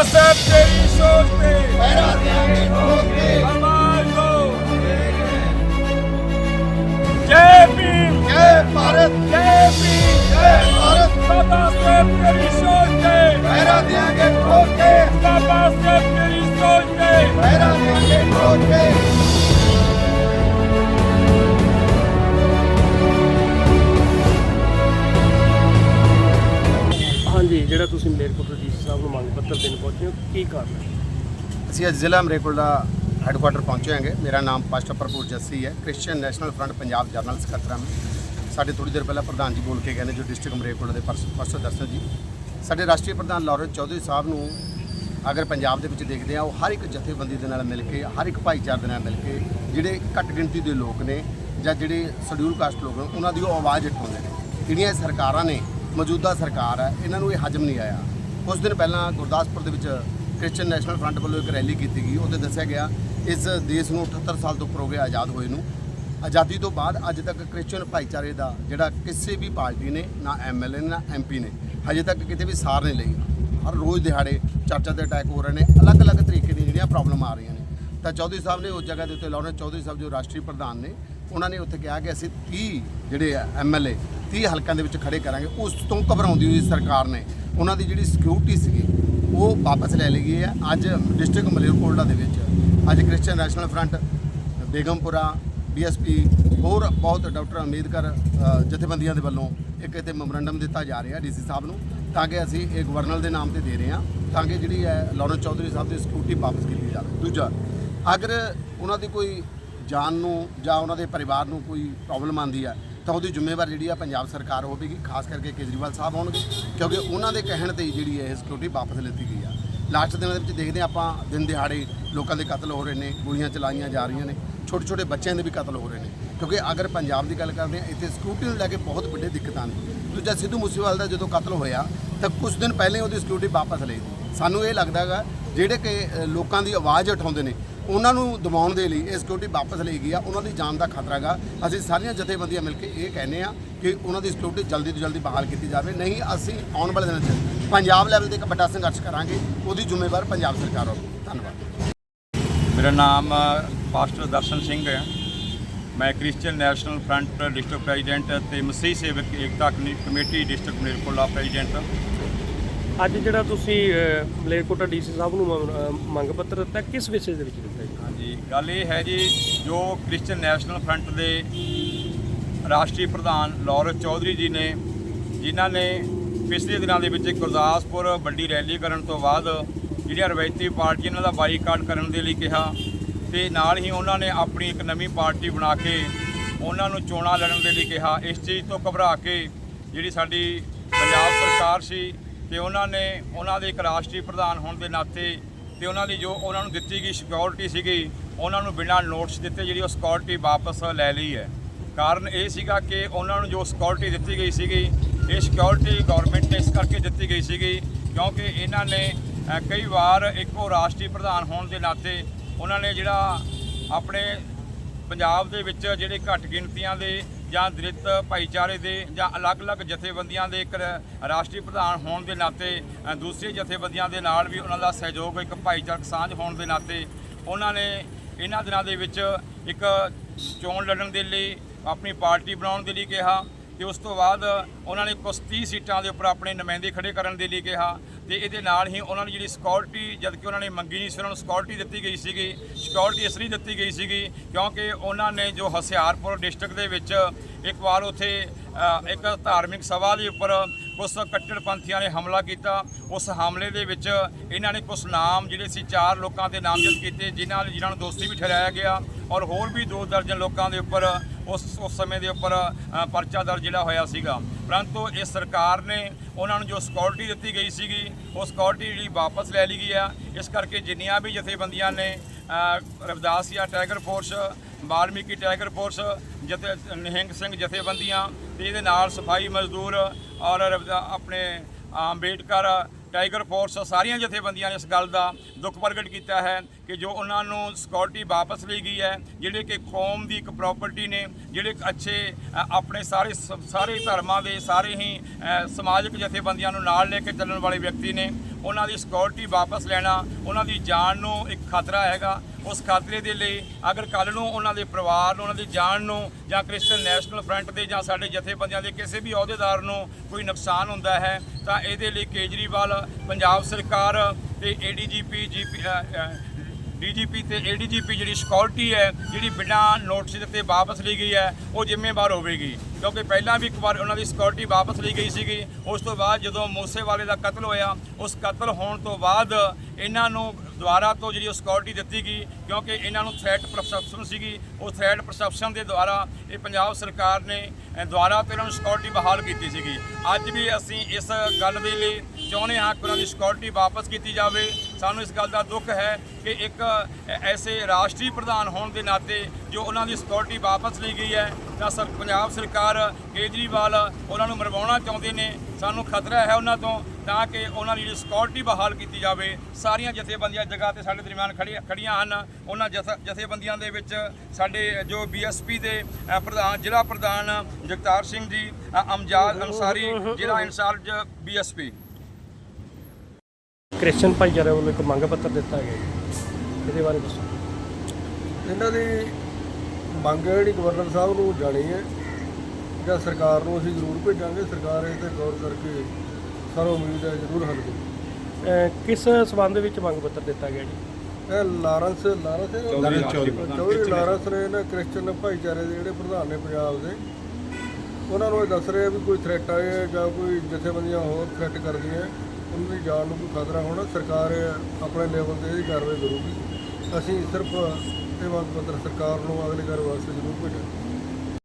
ਬਾਬਾ ਸਾਹਿਬ ਸਾਹਿਬ ਦੇਣ ਪਹੁੰਚੇ ਹੋ, ਕੀ ਕਾਰਨ ਹੈ? ਅਸੀਂ ਅੱਜ ਜ਼ਿਲ੍ਹਾ ਅਮਰੇਕੋਲ ਦਾ ਹੈੱਡਕੁਆਟਰ ਪਹੁੰਚੇ ਹਾਂਗੇ ਮੇਰਾ ਨਾਮ ਪਾਸਟਰ ਪ੍ਰਭੂ ਜੱਸੀ ਹੈ। Christian national front Punjab general ਸਕੱਤਰ ਹਾਂ ਸਾਡੇ ਥੋੜੀ ਦੇਰ ਪਹਿਲਾਂ ਪ੍ਰਧਾਨ ਜੀ ਬੋਲ ਕੇ ਗਏ ਨੇ ਜੋ ਡਿਸਟ੍ਰਿਕਟ ਅਮਰੇਕੋਲ ਦੇ ਪਰਸ- ਪਾਸਟਰ ਦਰਸ਼ਨ ਜੀ। ਸਾਡੇ ਰਾਸ਼ਟਰੀ ਪ੍ਰਧਾਨ ਲਾਰੈਂਸ ਚੌਧਰੀ ਸਾਹਿਬ ਨੂੰ ਅਗਰ ਪੰਜਾਬ ਦੇ ਵਿੱਚ ਦੇਖਦੇ ਆ ਉਹ ਹਰ ਇੱਕ ਜਥੇਬੰਦੀ ਦੇ ਨਾਲ ਮਿਲ ਕੇ, ਹਰ ਇੱਕ ਭਾਈਚਾਰੇ ਦੇ ਨਾਲ ਮਿਲ ਕੇ ਜਿਹੜੇ ਘੱਟ ਗਿਣਤੀ ਦੇ ਲੋਕ ਨੇ ਜਾਂ ਜਿਹੜੇ ਸ਼ਡਿਊਲ ਕਾਸਟ ਲੋਕ ਨੇ, ਉਹਨਾਂ ਦੀ ਉਹ ਆਵਾਜ਼ ਉਠਾਉਂਦੇ ਨੇ। ਜਿਹੜੀਆਂ ਇਹ ਸਰਕਾਰਾਂ ਨੇ, ਮੌਜੂਦਾ ਸਰਕਾਰ ਹੈ, ਇਹਨਾਂ ਨੂੰ ਇਹ ਹਜਮ ਨਹੀਂ ਆਇਆ। ਕੁਝ ਦਿਨ ਪਹਿਲਾਂ ਗੁਰਦਾਸਪੁਰ ਦੇ ਵਿੱਚ ਕ੍ਰਿਸਚੀਅਨ ਨੈਸ਼ਨਲ ਫਰੰਟ ਵੱਲੋਂ ਇੱਕ ਰੈਲੀ ਕੀਤੀ ਗਈ। ਉਹਦੇ ਦੱਸਿਆ ਗਿਆ, ਇਸ ਦੇਸ਼ ਨੂੰ 78 ਸਾਲ ਤੋਂ ਉੱਪਰ ਹੋ ਗਿਆ ਆਜ਼ਾਦ ਹੋਏ ਨੂੰ। ਆਜ਼ਾਦੀ ਤੋਂ ਬਾਅਦ ਅੱਜ ਤੱਕ ਕ੍ਰਿਸਚੀਅਨ ਭਾਈਚਾਰੇ ਦਾ ਜਿਹੜਾ ਕਿਸੇ ਵੀ ਪਾਰਟੀ ਨੇ, ਨਾ ਐਮਐਲਏ ਨੇ, ਨਾ ਐਮਪੀ ਨੇ, ਹਜੇ ਤੱਕ ਕਿਤੇ ਵੀ ਸਾਰ ਨਹੀਂ ਲਈ। ਹਰ ਰੋਜ਼ ਦਿਹਾੜੇ ਚਰਚਾ ਦੇ ਅਟੈਕ ਹੋ ਰਹੇ ਨੇ। ਅਲੱਗ-ਅਲੱਗ ਤਰੀਕੇ ਦੀਆਂ ਜਿਹੜੀਆਂ ਪ੍ਰੋਬਲਮ ਆ ਰਹੀਆਂ ਨੇ। ਤਾਂ ਚੌਧਰੀ ਸਾਹਿਬ ਨੇ ਉਸ ਜਗ੍ਹਾ ਦੇ ਉੱਤੇ ਲਾਉਣੇ ਚੌਧਰੀ ਸਾਹਿਬ ਜੋ ਰਾਸ਼ਟਰੀ ਪ੍ਰਧਾਨ ਨੇ, ਉਹਨਾਂ ਨੇ ਉੱਥੇ ਕਿਹਾ ਕਿ ਅਸੀਂ 30 ਜਿਹੜੇ ਐਮਐਲਏ 30 ਹਲਕਿਆਂ ਦੇ ਵਿੱਚ ਖੜੇ ਕਰਾਂਗੇ। ਉਸ ਤੋਂ ਘਬਰਾਉਂਦੀ ਹੋਈ ਸਰਕਾਰ ਨੇ ਉਹਨਾਂ ਦੀ ਜਿਹੜੀ ਸਿਕਿਉਰਿਟੀ ਸੀਗੀ, ਉਹ ਵਾਪਸ ਲੈ ਲਈ ਗਈ ਹੈ। ਅੱਜ ਡਿਸਟ੍ਰਿਕਟ ਮਲੇਰਕੋਟਲਾ ਦੇ ਵਿੱਚ, ਅੱਜ Christian national front Begampura BSP ਹੋਰ ਬਹੁਤ ਡਾਕਟਰ ਅੰਬੇਦਕਰ ਜਥੇਬੰਦੀਆਂ ਦੇ ਵੱਲੋਂ ਇੱਕ ਇੱਥੇ ਮੈਮੋਰੰਡਮ ਦਿੱਤਾ ਜਾ ਰਿਹਾ ਡੀਸੀ ਸਾਹਿਬ ਨੂੰ, ਤਾਂ ਕਿ ਅਸੀਂ ਇਹ ਗਵਰਨਰ ਦੇ ਨਾਮ ਤੇ ਦੇ ਰਹੇ ਹਾਂ, ਤਾਂ ਕਿ ਜਿਹੜੀ ਹੈ ਲਾਰੈਂਸ ਚੌਧਰੀ ਸਾਹਿਬ ਦੀ ਸਿਕਿਉਰਿਟੀ ਵਾਪਸ ਕੀਤੀ ਜਾਵੇ। ਦੂਜਾ, ਅਗਰ ਉਹਨਾਂ ਦੀ ਕੋਈ ਜਾਨ ਨੂੰ ਜਾਂ ਉਹਨਾਂ ਦੇ ਪਰਿਵਾਰ ਨੂੰ ਕੋਈ ਪ੍ਰੋਬਲਮ ਆਂਦੀ ਹੈ ਤਾਂ ਉਹਦੀ ਜ਼ਿੰਮੇਵਾਰ ਜਿਹੜੀ ਆ ਪੰਜਾਬ ਸਰਕਾਰ ਹੋਵੇਗੀ, ਖਾਸ ਕਰਕੇ ਕੇਜਰੀਵਾਲ ਸਾਹਿਬ ਹੋਣਗੇ, ਕਿਉਂਕਿ ਉਹਨਾਂ ਦੇ ਕਹਿਣ ਤੇ ਹੀ ਜਿਹੜੀ ਹੈ ਇਹ ਸਿਕਿਉਰਿਟੀ ਵਾਪਸ ਲਿੱਤੀ ਗਈ ਆ। ਲਾਸਟ ਦਿਨਾਂ ਦੇ ਵਿੱਚ ਦੇਖਦੇ ਹਾਂ ਆਪਾਂ, ਦਿਨ ਦਿਹਾੜੇ ਲੋਕਾਂ ਦੇ ਕਤਲ ਹੋ ਰਹੇ ਨੇ, ਗੋਲੀਆਂ ਚਲਾਈਆਂ ਜਾ ਰਹੀਆਂ ਨੇ ਛੋਟੇ ਛੋਟੇ ਬੱਚਿਆਂ ਦੇ ਵੀ ਕਤਲ ਹੋ ਰਹੇ ਨੇ। ਕਿਉਂਕਿ ਅਗਰ ਪੰਜਾਬ ਦੀ ਗੱਲ ਕਰਦੇ ਹਾਂ, ਇੱਥੇ ਸਿਕਿਉਰਿਟੀ ਨੂੰ ਲੈ ਕੇ ਬਹੁਤ ਵੱਡੇ ਦਿੱਕਤਾਂ ਨੇ। ਦੂਜਾ ਸਿੱਧੂ ਮੂਸੇਵਾਲ ਦਾ ਜਦੋਂ ਕਤਲ ਹੋਇਆ, ਤਾਂ ਕੁਝ ਦਿਨ ਪਹਿਲੇ ਉਹਦੀ ਸਿਕਿਉਰਿਟੀ ਵਾਪਸ ਲਈ ਸਾਨੂੰ ਇਹ ਲੱਗਦਾ ਹੈਗਾ, ਜਿਹੜੇ ਕਿ ਲੋਕਾਂ ਦੀ ਆਵਾਜ਼ ਉਠਾਉਂਦੇ ਨੇ ਉਹਨਾਂ ਨੂੰ ਦਬਾਉਣ ਦੇ ਲਈ ਇਹ ਸਿਕਿਉਰਿਟੀ ਵਾਪਸ ਲਈ ਗਈ ਆ, ਉਹਨਾਂ ਦੀ ਜਾਨ ਦਾ ਖਤਰਾ ਹੈਗਾ। ਅਸੀਂ ਸਾਰੀਆਂ ਜਥੇਬੰਦੀਆਂ ਮਿਲ ਕੇ ਇਹ ਕਹਿੰਦੇ ਆ ਕਿ ਉਹਨਾਂ ਦੀ ਸਿਕਿਉਰਿਟੀ ਜਲਦੀ ਤੋਂ ਜਲਦੀ ਬਹਾਲ ਕੀਤੀ ਜਾਵੇ। ਨਹੀਂ, ਅਸੀਂ ਆਉਣ ਵਾਲੇ ਦਿਨਾਂ 'ਚ ਪੰਜਾਬ ਲੈਵਲ ਤੇ ਇੱਕ ਵੱਡਾ ਸੰਘਰਸ਼ ਕਰਾਂਗੇ। ਉਹਦੀ ਜ਼ਿੰਮੇਵਾਰ ਪੰਜਾਬ ਸਰਕਾਰ ਹੋਵੇਗੀ ਧੰਨਵਾਦ। ਮੇਰਾ ਨਾਮ ਪਾਸਟਰ ਦਰਸ਼ਨ ਸਿੰਘ ਹੈ। ਮੈਂ Christian national front district president ਤੇ ਮਸੀਹ ਸੇਵਕ ਏਕਤਾ committee- committee district Malerkotla president. ਅੱਜ ਜਿਹੜਾ ਤੁਸੀਂ ਮਲੇਰਕੋਟਾ ਮਲੇਰਕੋਟਲਾ ਡੀਸੀ ਸਾਹਿਬ ਨੂੰ ਮੰਗ- ਪੱਤਰ ਦਿੱਤਾ, ਕਿਸ ਵਿਸ਼ੇ ਦੇ ਵਿੱਚ ਦਿੱਤਾ ਜੀ? ਹਾਂਜੀ, ਗੱਲ ਇਹ ਹੈ ਜੀ, ਜੋ ਕ੍ਰਿਸਚੀਅਨ ਨੈਸ਼ਨਲ ਫਰੰਟ ਦੇ ਰਾਸ਼ਟਰੀ ਪ੍ਰਧਾਨ ਲਾਰੈਂਸ ਚੌਧਰੀ ਜੀ ਨੇ, ਜਿਨ੍ਹਾਂ ਨੇ ਪਿਛਲੇ ਦਿਨਾਂ ਦੇ ਵਿੱਚ ਗੁਰਦਾਸਪੁਰ ਵੱਡੀ ਰੈਲੀ ਕਰਨ ਤੋਂ ਬਾਅਦ ਜਿਹੜੀਆਂ ਰਵਾਇਤੀ ਪਾਰਟੀਆਂ ਇਹਨਾਂ ਦਾ ਬਾਈਕਾਟ ਕਰਨ ਦੇ ਲਈ ਕਿਹਾ, ਤੇ ਨਾਲ ਹੀ ਉਹਨਾਂ ਨੇ ਆਪਣੀ ਇੱਕ ਨਵੀਂ ਪਾਰਟੀ ਬਣਾ ਕੇ ਉਹਨਾਂ ਨੂੰ ਚੋਣਾਂ ਲੜਨ ਦੇ ਲਈ ਕਿਹਾ, ਇਸ ਚੀਜ਼ ਤੋਂ ਘਬਰਾ ਕੇ ਜਿਹੜੀ ਸਾਡੀ ਪੰਜਾਬ ਸਰਕਾਰ ਸੀ ਤੇ ਉਹਨਾਂ ਨੇ, ਉਹਨਾਂ ਦੇ ਇੱਕ ਰਾਸ਼ਟਰੀ ਪ੍ਰਧਾਨ ਹੋਣ ਦੇ ਨਾਤੇ ਤੇ ਉਹਨਾਂ ਦੀ ਜੋ ਉਹਨਾਂ ਨੂੰ ਦਿੱਤੀ ਗਈ ਸਿਕਿਉਰਿਟੀ ਸੀਗੀ, ਉਹਨਾਂ ਨੂੰ ਬਿਨਾਂ ਨੋਟਿਸ ਦਿੱਤੇ ਜਿਹੜੀ ਉਹ ਸਿਕਿਉਰਿਟੀ ਵਾਪਸ ਲੈ ਲਈ ਹੈ। ਕਾਰਨ ਇਹ ਸੀਗਾ ਕਿ ਉਹਨਾਂ ਨੂੰ ਜੋ ਸਿਕਿਉਰਿਟੀ ਦਿੱਤੀ ਗਈ ਸੀਗੀ, ਇਹ ਸਿਕਿਉਰਿਟੀ ਗਵਰਨਮੈਂਟ ਨੇ ਇਸ ਕਰਕੇ ਦਿੱਤੀ ਗਈ ਸੀਗੀ ਕਿਉਂਕਿ ਇਹਨਾਂ ਨੇ ਕਈ ਵਾਰ ਇੱਕੋ ਰਾਸ਼ਟਰੀ ਪ੍ਰਧਾਨ ਹੋਣ ਦੇ ਨਾਤੇ ਉਹਨਾਂ ਨੇ ਜਿਹੜਾ ਆਪਣੇ ਪੰਜਾਬ ਦੇ ਵਿੱਚ ਜਿਹੜੇ ਘੱਟ ਗਿਣਤੀਆਂ ਦੇ ਜਾਂ ਦਲਿਤ ਭਾਈਚਾਰੇ ਦੇ ਜਾਂ ਅਲੱਗ-ਅਲੱਗ ਜਥੇਬੰਦੀਆਂ ਦੇ ਇੱਕ ਰਾਸ਼ਟਰੀ ਪ੍ਰਧਾਨ ਹੋਣ ਦੇ ਨਾਤੇ ਅ, ਦੂਸਰੀ ਜਥੇਬੰਦੀਆਂ ਦੇ ਨਾਲ ਵੀ ਉਹਨਾਂ ਦਾ ਸਹਿਯੋਗ ਇੱਕ ਭਾਈਚਾਰਕ ਸਾਂਝ ਹੋਣ ਦੇ ਨਾਤੇ ਉਹਨਾਂ ਨੇ ਇਹਨਾਂ ਦਿਨਾਂ ਦੇ ਵਿੱਚ ਇੱਕ ਚੋਣ ਲੜਨ ਦੇ ਲਈ ਆਪਣੀ ਪਾਰਟੀ ਬਣਾਉਣ ਦੇ ਲਈ ਕਿਹਾ ਤੇ ਉਸ ਤੋਂ ਬਾਅਦ ਉਹਨਾਂ ਨੇ ਕੁਝ 30 ਸੀਟਾਂ ਦੇ ਉੱਪਰ ਆਪਣੇ ਨੁਮਾਇੰਦੇ ਖੜੇ ਕਰਨ ਦੇ ਲਈ ਕਿਹਾ। ਤੇ ਇਹਦੇ ਨਾਲ ਹੀ ਉਹਨਾਂ ਨੂੰ ਜਿਹੜੀ ਸਿਕਿਉਰਿਟੀ ਜਦ ਕਿ ਉਹਨਾਂ ਨੇ ਮੰਗੀ ਨਹੀਂ ਸੀ, ਉਹਨਾਂ ਨੂੰ ਸਿਕਿਉਰਿਟੀ ਦਿੱਤੀ ਗਈ ਸੀਗੀ। ਸਿਕਿਉਰਿਟੀ ਇਸ ਲਈ ਦਿੱਤੀ ਗਈ ਸੀਗੀ ਕਿਉਂਕਿ ਉਹਨਾਂ ਨੇ ਜੋ ਹਸਿਆਰਪੁਰ ਡਿਸਟ੍ਰਿਕਟ ਦੇ ਵਿੱਚ ਇੱਕ ਵਾਰ ਉੱਥੇ ਇੱਕ ਧਾਰਮਿਕ ਸਭਾ ਦੇ ਉੱਪਰ ਕੁਝ ਕੱਟੜਪੰਥੀਆਂ ਨੇ ਹਮਲਾ ਕੀਤਾ। ਉਸ ਹਮਲੇ ਦੇ ਵਿੱਚ ਇਹਨਾਂ ਨੇ ਕੁਝ ਨਾਮ ਜਿਹੜੇ ਸੀ, ਚਾਰ ਲੋਕਾਂ ਦੇ ਨਾਮਜ਼ਦ ਕੀਤੇ, ਜਿਨ੍ਹਾਂ ਜਿਨ੍ਹਾਂ ਨੂੰ ਦੋਸਤੀ ਵੀ ਠਹਿਰਾਇਆ ਗਿਆ ਔਰ ਹੋਰ ਵੀ ਦੋ ਦਰਜਨ ਲੋਕਾਂ ਦੇ ਉੱਪਰ ਉਸ ਉਸ ਸਮੇਂ ਦੇ ਉੱਪਰ ਪਰਚਾ ਦਰਜ ਜਿਹੜਾ ਹੋਇਆ ਸੀਗਾ। ਪਰੰਤੂ ਇਸ ਸਰਕਾਰ ਨੇ ਉਹਨਾਂ ਨੂੰ ਜੋ ਸਿਕਿਉਰਿਟੀ ਦਿੱਤੀ ਗਈ ਸੀਗੀ, ਉਹ ਸਿਕਿਉਰਿਟੀ ਜਿਹੜੀ ਵਾਪਸ ਲੈ ਲਈ ਗਈ ਆ। ਇਸ ਕਰਕੇ ਜਿੰਨੀਆਂ ਵੀ ਜਥੇਬੰਦੀਆਂ ਨੇ Ravidasia Ravidasia tiger force Valmiki tiger force, ਜਥੇ, ਨਿਹੰਗ ਸਿੰਘ ਜਥੇਬੰਦੀਆਂ ਤੇ ਇਹਦੇ ਨਾਲ ਸਫ਼ਾਈ ਮਜ਼ਦੂਰ ਔਰ ਆਪਣੇ ਅੰਬੇਡਕਰ, ਟਾਈਗਰ ਫੋਰਸ ਸਾਰੀਆਂ ਜਥੇਬੰਦੀਆਂ ਨੇ ਇਸ ਗੱਲ ਦਾ ਦੁੱਖ ਪ੍ਰਗਟ ਕੀਤਾ ਹੈ ਕਿ ਜੋ ਉਹਨਾਂ ਨੂੰ ਸਿਕਿਉਰਿਟੀ ਵਾਪਸ ਲਈ ਗਈ ਹੈ, ਜਿਹੜੇ ਕਿ ਕੌਮ ਦੀ ਇੱਕ ਪ੍ਰਾਪਰਟੀ ਨੇ, ਜਿਹੜੇ ਅੱਛੇ ਆਪਣੇ ਸਾਰੇ ਸ- ਸਾਰੇ ਧਰਮਾਂ ਦੇ ਸਾਰੇ ਹੀ ਸਮਾਜਿਕ ਜਥੇਬੰਦੀਆਂ ਨੂੰ ਨਾਲ ਲੈ ਕੇ ਚੱਲਣ ਵਾਲੇ ਵਿਅਕਤੀ ਨੇ ਉਹਨਾਂ ਦੀ ਸਿਕਿਉਰਿਟੀ ਵਾਪਸ ਲੈਣਾ, ਉਹਨਾਂ ਦੀ ਜਾਨ ਨੂੰ ਇੱਕ ਖਤਰਾ ਹੈਗਾ। ਉਸ ਖਤਰੇ ਦੇ ਲਈ ਅਗਰ ਕੱਲ ਨੂੰ ਉਹਨਾਂ ਦੇ ਪਰਿਵਾਰ ਨੂੰ, ਉਹਨਾਂ ਦੀ ਜਾਨ ਨੂੰ ਜਾਂ ਕ੍ਰਿਸਚਨ ਨੈਸ਼ਨਲ ਫਰੰਟ ਦੇ ਜਾਂ ਸਾਡੇ ਜਥੇਬੰਦੀਆਂ ਦੇ ਕਿਸੇ ਵੀ ਅਹੁਦੇਦਾਰ ਨੂੰ ਕੋਈ ਨੁਕਸਾਨ ਹੁੰਦਾ ਹੈ, ਤਾਂ ਇਹਦੇ ਲਈ ਕੇਜਰੀਵਾਲ, ਪੰਜਾਬ ਸਰਕਾਰ ਤੇ ਏਡੀਜੀਪੀ ਜੀਪੀ ਡੀਜੀਪੀ ਤੇ ਏਡੀਜੀਪੀ ਜਿਹੜੀ ਸਿਕਿਉਰਿਟੀ ਹੈ, ਜਿਹੜੀ ਬਿਨਾਂ ਨੋਟਿਸ ਦਿੱਤੇ ਵਾਪਸ ਲਈ ਗਈ ਹੈ, ਉਹ ਜ਼ਿੰਮੇਵਾਰ ਹੋਵੇਗੀ। ਕਿਉਂਕਿ ਪਹਿਲਾਂ ਵੀ ਇੱਕ ਵਾਰ ਉਹਨਾਂ ਦੀ ਸਿਕਿਉਰਿਟੀ ਵਾਪਸ ਲਈ ਗਈ ਸੀਗੀ, ਉਸ ਤੋਂ ਬਾਅਦ ਜਦੋਂ ਮੂਸੇਵਾਲੇ ਦਾ ਕਤਲ ਹੋਇਆ, ਉਸ ਕਤਲ ਹੋਣ ਤੋਂ ਬਾਅਦ ਇਹਨਾਂ ਨੂੰ ਦੁਆਰਾ ਤੋਂ ਜਿਹੜੀ ਉਹ ਸਿਕਿਉਰਿਟੀ ਦਿੱਤੀ ਗਈ, ਕਿਉਂਕਿ ਇਹਨਾਂ ਨੂੰ ਥ੍ਰੈਟ ਪਰਸੈਪਸ਼ਨ ਸੀਗੀ। ਉਹ ਥ੍ਰੈਟ ਪਰਸੈਪਸ਼ਨ ਦੇ ਦੁਆਰਾ ਇਹ ਪੰਜਾਬ ਸਰਕਾਰ ਨੇ ਦੁਆਰਾ ਤੋਂ ਇਹਨਾਂ ਨੂੰ ਸਿਕਿਉਰਿਟੀ ਬਹਾਲ ਕੀਤੀ ਸੀਗੀ। ਅੱਜ ਵੀ ਅਸੀਂ ਇਸ ਗੱਲ ਦੇ ਲਈ ਚਾਹੁੰਦੇ ਹਾਂ ਕਿ ਉਹਨਾਂ ਦੀ ਸਿਕਿਉਰਿਟੀ ਵਾਪਸ ਕੀਤੀ ਜਾਵੇ। ਸਾਨੂੰ ਇਸ ਗੱਲ ਦਾ ਦੁੱਖ ਹੈ ਕਿ ਇੱਕ ਐਸੇ ਰਾਸ਼ਟਰੀ ਪ੍ਰਧਾਨ ਹੋਣ ਦੇ ਨਾਤੇ ਜੋ ਉਹਨਾਂ ਦੀ ਸਿਕਿਉਰਿਟੀ ਵਾਪਸ ਲਈ ਗਈ ਹੈ ਤਾਂ ਸਰ ਪੰਜਾਬ ਸਰਕਾਰ ਕੇਜਰੀਵਾਲ ਉਹਨਾਂ ਨੂੰ ਮਰਵਾਉਣਾ ਚਾਹੁੰਦੇ ਨੇ। ਸਾਨੂੰ ਖਤਰਾ ਹੈ ਉਹਨਾਂ ਤੋਂ ਤਾਂ ਕਿ ਉਹਨਾਂ ਦੀ ਜਿਹੜੀ ਸਿਕਿਉਰਿਟੀ ਬਹਾਲ ਕੀਤੀ ਜਾਵੇ। ਸਾਰੀਆਂ ਜਥੇਬੰਦੀਆਂ ਜਗ੍ਹਾ ਤੇ ਸਾਡੇ ਦਰਮਿਆਨ ਖੜੀਆਂ ਖੜੀਆਂ ਹਨ। ਉਹਨਾਂ ਜਥ- ਜਥੇਬੰਦੀਆਂ ਦੇ ਵਿੱਚ ਸਾਡੇ ਜੋ ਬੀਐਸਪੀ ਦੇ ਪ੍ਰਧਾਨ ਜ਼ਿਲ੍ਹਾ ਪ੍ਰਧਾਨ ਜਗਤਾਰ ਸਿੰਘ ਜੀ ਅਮਜਾਦ ਅਨਸਾਰੀ ਜ਼ਿਲ੍ਹਾ ਇੰਚਾਰਜ ਬੀਐਸਪੀ ਕ੍ਰਿਸਚਨ ਭਾਈਚਾਰੇ ਵੱਲੋਂ ਇੱਕ ਮੰਗ ਪੱਤਰ ਦਿੱਤਾ ਗਿਆ ਇਹਦੇ ਬਾਰੇ ਦੱਸੋ। ਇਹਨਾਂ ਦੀ ਮੰਗ ਹੈ ਜਿਹੜੀ ਗਵਰਨਰ ਸਾਹਿਬ ਨੂੰ ਜਾਣੀ ਹੈ ਜਾਂ ਸਰਕਾਰ ਨੂੰ ਅਸੀਂ ਜ਼ਰੂਰ ਭੇਜਾਂਗੇ ਸਰਕਾਰ ਇਸ ਤੇ ਗੌਰ ਕਰਕੇ ਸਾਨੂੰ ਉਮੀਦ ਹੈ ਜ਼ਰੂਰ ਹੱਲ ਕਰੂ। ਅਹ ਕਿਸ ਸਬੰਧ ਵਿੱਚ ਮੰਗ ਪੱਤਰ ਦਿੱਤਾ ਗਿਆ ਜੀ? ਇਹ ਲਾਰੈਂਸ ਲਾਰੈਂਸ ਹੈ ਨਾ? ਚੌਧਰੀ ਲਾਰੈਂਸ ਨੇ? ਨਾ ਕ੍ਰਿਸਚਨ ਭਾਈਚਾਰੇ ਦੇ ਜਿਹੜੇ ਪ੍ਰਧਾਨ ਨੇ ਪੰਜਾਬ ਦੇ ਉਹਨਾਂ ਨੂੰ ਇਹ ਦੱਸ ਰਹੇ ਆ ਵੀ ਕੋਈ ਥ੍ਰੈਟ ਆਏ ਜਾਂ ਕੋਈ ਜਥੇਬੰਦੀਆਂ ਹੋਰ ਥ੍ਰੈਟ ਕਰਦੀਆਂ ਉਹਨਾਂ ਦੀ ਜਾਨ ਨੂੰ ਕੋਈ ਖਤਰਾ ਹੋਣਾ ਸਰਕਾਰ ਆਪਣੇ ਲੈਵਲ ਤੇ ਇਹਦੀ ਕਾਰਵਾਈ ਕਰੂਗੀ। ਅਸੀਂ ਸਿਰਫ ਇਹ ਮੰਗ ਪੱਤਰ ਸਰਕਾਰ ਨੂੰ ਅਗਲੀ ਕਾਰਵਾਈ ਵਾਸਤੇ ਜ਼ਰੂਰ ਭੇਜਿਆ